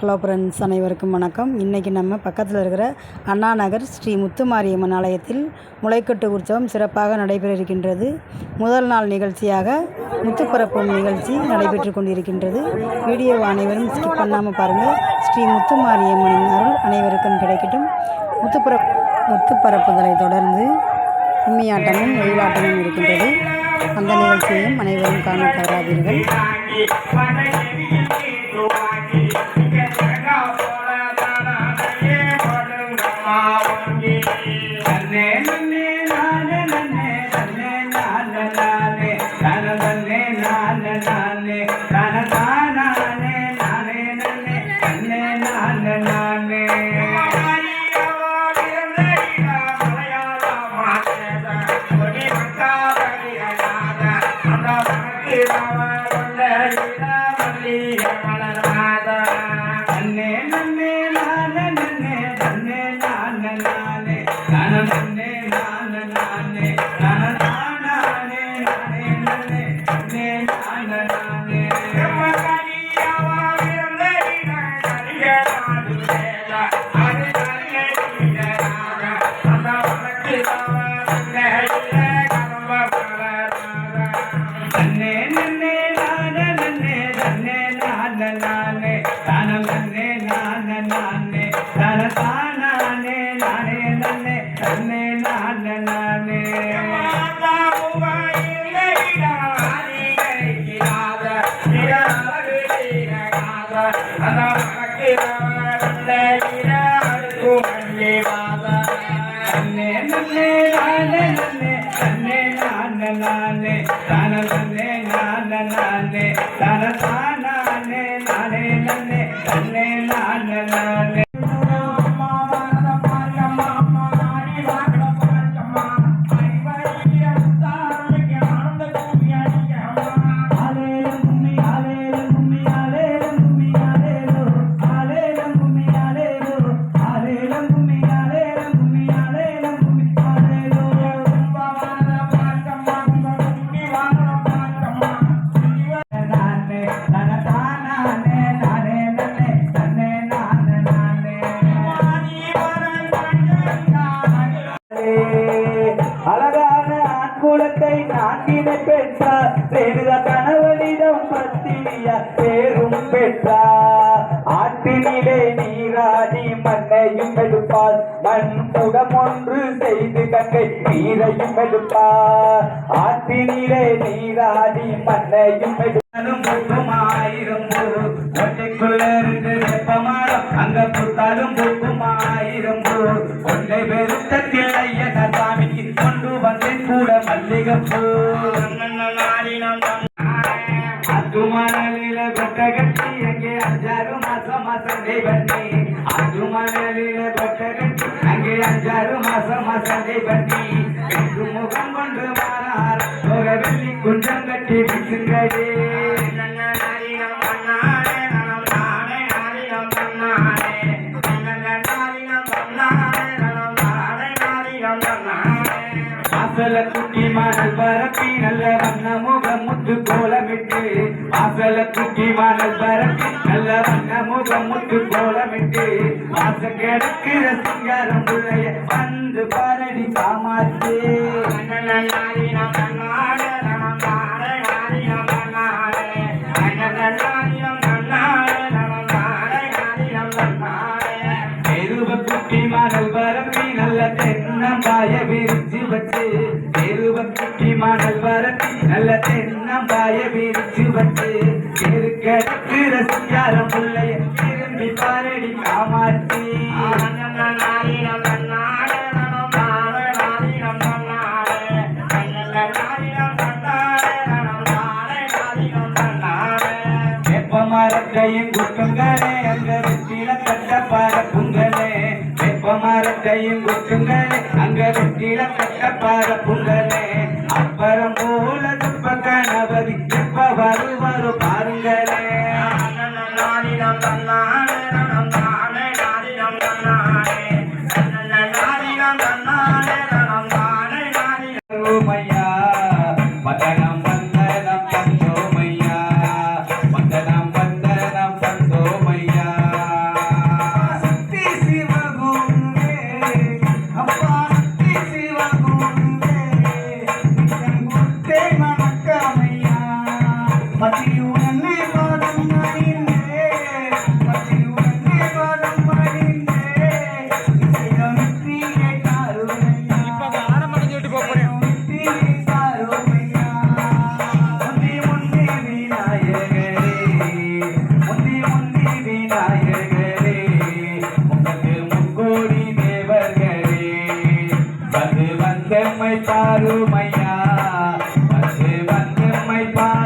Hello friends அனைவருக்கும் வணக்கம். இன்றைக்கி நம்ம பக்கத்தில் இருக்கிற அண்ணா நகர் ஸ்ரீ முத்துமாரியம்மன் ஆலயத்தில் முளைக்கட்டு உற்சவம் சிறப்பாக நடைபெற இருக்கின்றது முதல் நாள் நிகழ்ச்சியாக முத்துப்பரப்பும் நிகழ்ச்சி நடைபெற்று கொண்டிருக்கின்றது. வீடியோ அனைவரும் ஸ்கிப் பண்ணாமல் பாருங்கள் ஸ்ரீ முத்துமாரியம்மனின் அருள் அனைவருக்கும் கிடைக்கட்டும். முத்துப்புற முத்துப்பரப்புதலை தொடர்ந்து கும்மியாட்டமும் ஒயிலாட்டமும் இருக்கின்றது. அந்த நிகழ்ச்சியையும் அனைவரும் காண தவறாதீர்கள். నన్నే నాన్న. నానే నానే తన నన్నే. నాన్న నానే తన తానే నానే నన్నే. నన్నే నాన్న నానే நாட்டினை பெற்றார் வேணுத கணவனிடம் பத்தினியா பேரும் பெற்றார் ஆற்றினிலே நீராடி மண்ணையும் எடுப்பார் மண் புடம் ஒன்று செய்து கங்கை. நீரையும் எடுப்பார் ஆற்றினிலே நீராடி மண்ணையும் எடுப்பாலும் ஆயிரம் ஒரு ஒற்றைக்குள்ள மல்லிகைப்பூ அதுமணலில கொட்ட கட்டி அங்கே அஞ்சாறு மாசம் மாசம் பண்ணி அதுமணலில கொட்ட கட்டி அங்கே அஞ்சாறு மாசம் மாசம் பண்ணி வெகு முகம் கொண்டு மாறார் போக வெள்ளி குஞ்சம் கட்டி விசுங்கடே முத்து கோலமிட்டு வாசல குட்டி மணல் பரப்பி நல்ல வண்ண முகம் முத்து கோலமிட்டு வாச கிடக்கிற சிங்காரம் புள்ளைய வந்து பாரடி காமாத்து எருவ குட்டி மணல் பரப்பி நல்ல தென்னம்பாய விரிச்சு வச்சு. விரிச்சு தெரு கிடக்குற சிங்காரம் புள்ளைய திரும்பி பாரடி காமாத்தி வெப்பமரத்தையும் குட்டுங்களே அங்க வெற்றில கட்ட பரப்புங்களே வெப்பமரத்தையும் குட்டுங்களே அங்க வெற்றில கட்ட பரப்புங்களே அப்புறம் Hallelujah. தாருமையா? வந்து வந்து மைப்பா